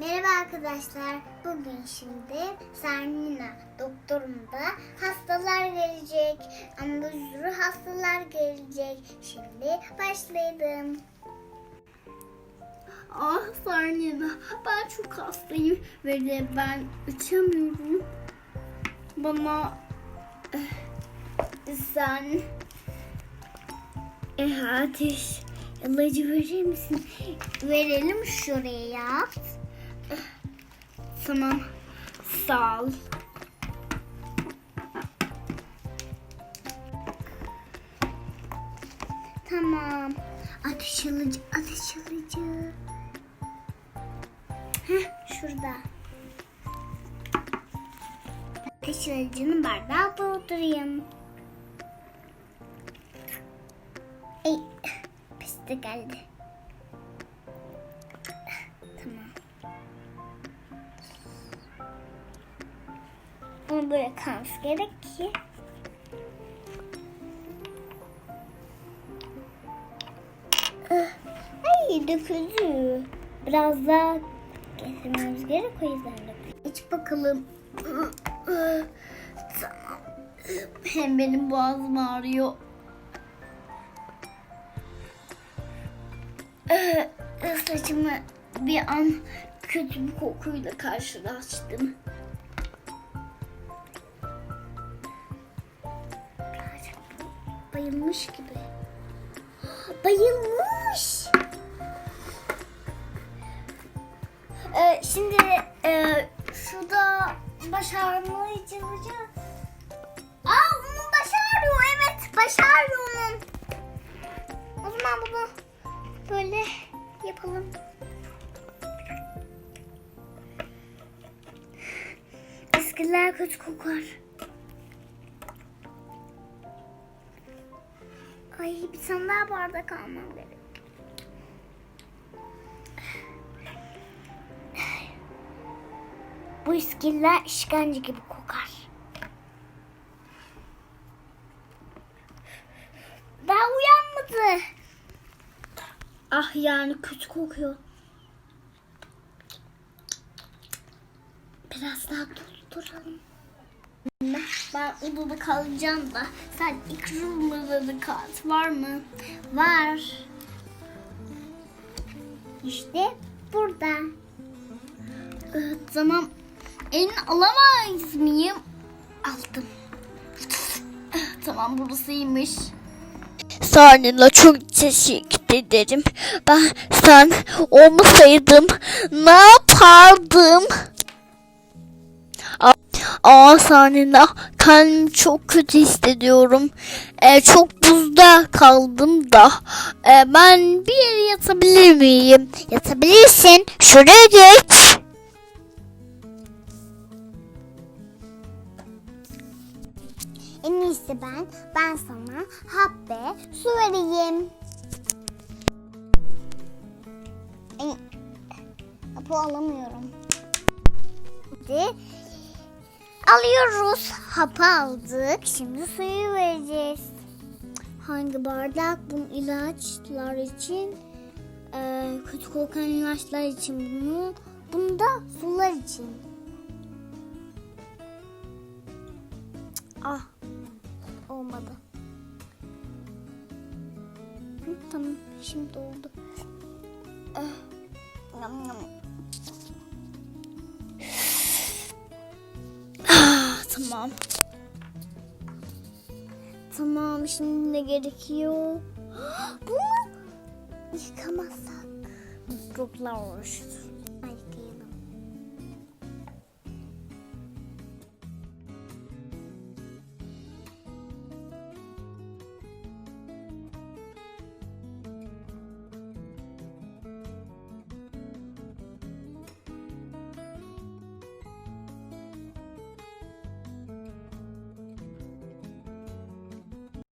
Merhaba arkadaşlar. Bugün şimdi Sarnina doktorumda hastalar gelecek. Ama bir hastalar gelecek. Şimdi başlayalım. Ah Sarnina ben çok hastayım ve de ben uçamıyorum. Bana eh, sen eh, ateş ilacı verir misin? Verelim şuraya. Tamam sağ ol. Tamam. Ateş alıcı, ateş alıcı. Heh, şurada. Ateş alıcının bardağı doldurayım. Ey, pis geldi. Bunu böyle kalması gerek ki. Ay döküldü. Biraz daha getirmemiz gerek o yüzden döküldü. İç bakalım. Tamam. Hem benim boğazım ağrıyor. Eh, Saçımı bir an kötü bir kokuyla karşılaştım. Bayılmış gibi. Bayılmış. Ee, şimdi e, şurada baş ağrımı içireceğiz. Aa onun baş ağrıyor. Evet baş ağrıyor onun. O zaman bunu böyle yapalım. Eskiler kötü kokar. Ay bir tane daha bardak almam gerek. Bu iskiller işkence gibi kokar. Daha uyanmadı. Ah yani kötü kokuyor. Biraz daha dolduralım. Ben odada kalacağım da sen ikramda da kart var mı? Var. İşte burada. Ee, tamam. Elini alamaz mıyım? Aldım. tamam burasıymış. Sarnı'la çok teşekkür ederim. Ben sen olmasaydım ne yapardım? Aa Sarnı'la kendimi çok kötü hissediyorum. Ee, çok buzda kaldım da. Ee, ben bir yere yatabilir miyim? Yatabilirsin. Şuraya geç. En iyisi ben, ben sana hap ve su vereyim. Hapı alamıyorum. Şimdi alıyoruz. Hapı aldık. Şimdi suyu vereceğiz. Hangi bardak? Bu ilaçlar için. Ee, kötü kokan ilaçlar için bunu. Bunu da sular için. Ah olmadı. Hı, tamam şimdi oldu. Ah, yam, yam. Tamam. Tamam şimdi ne gerekiyor? Bunu yıkamazsak mikroplar oluşur.